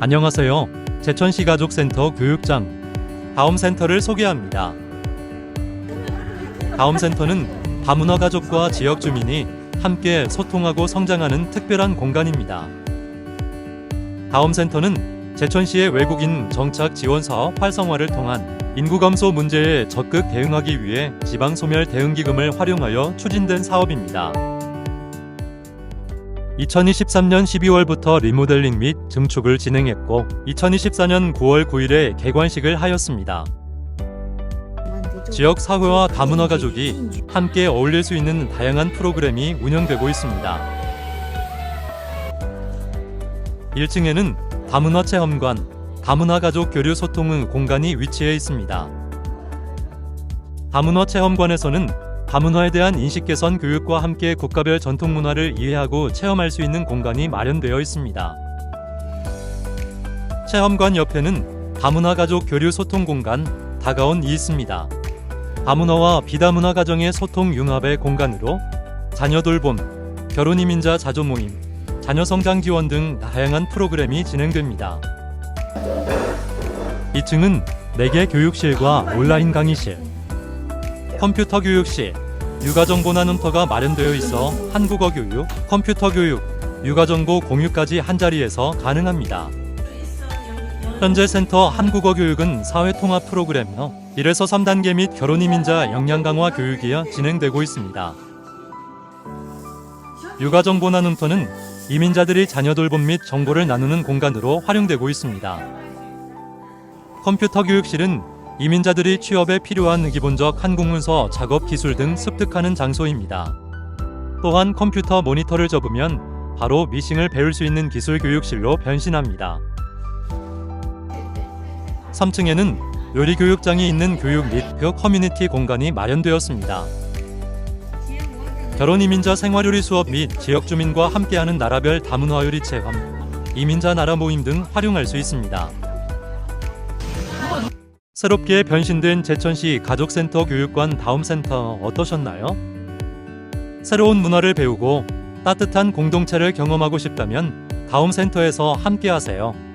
안녕하세요. 제천시 가족센터 교육장 다음 센터를 소개합니다. 다음 센터는 다문화 가족과 지역 주민이 함께 소통하고 성장하는 특별한 공간입니다. 다음 센터는 제천시의 외국인 정착 지원 사업 활성화를 통한 인구 감소 문제에 적극 대응하기 위해 지방 소멸 대응 기금을 활용하여 추진된 사업입니다. 2023년 12월부터 리모델링 및 증축을 진행했고 2024년 9월 9일에 개관식을 하였습니다. 지역 사회와 다문화 가족이 함께 어울릴 수 있는 다양한 프로그램이 운영되고 있습니다. 1층에는 다문화 체험관, 다문화 가족 교류 소통의 공간이 위치해 있습니다. 다문화 체험관에서는 다문화에 대한 인식 개선 교육과 함께 국가별 전통 문화를 이해하고 체험할 수 있는 공간이 마련되어 있습니다. 체험관 옆에는 다문화 가족 교류 소통 공간 다가온이 있습니다. 다문화와 비다문화 가정의 소통 융합의 공간으로 자녀 돌봄, 결혼 이민자 자조 모임, 자녀 성장 지원 등 다양한 프로그램이 진행됩니다. 2층은 4개 교육실과 온라인 강의실, 컴퓨터 교육실, 육아정보 나눔터가 마련되어 있어 한국어 교육, 컴퓨터 교육, 육아정보 공유까지 한자리에서 가능합니다. 현재 센터 한국어 교육은 사회통합 프로그램이며 1에서 3단계 및 결혼 이민자 역량 강화 교육이 진행되고 있습니다. 육아정보 나눔터는 이민자들이 자녀 돌봄 및 정보를 나누는 공간으로 활용되고 있습니다. 컴퓨터 교육실은 이민자들이 취업에 필요한 기본적 한국문서 작업 기술 등 습득하는 장소입니다. 또한 컴퓨터 모니터를 접으면 바로 미싱을 배울 수 있는 기술 교육실로 변신합니다. 3층에는 요리 교육장이 있는 교육 및 그 커뮤니티 공간이 마련되었습니다. 결혼 이민자 생활요리 수업 및 지역 주민과 함께하는 나라별 다문화 요리 체험, 이민자 나라 모임 등 활용할 수 있습니다. 새롭게 변신된 제천시 가족센터 교육관 다음 센터 어떠셨나요? 새로운 문화를 배우고 따뜻한 공동체를 경험하고 싶다면 다음 센터에서 함께하세요.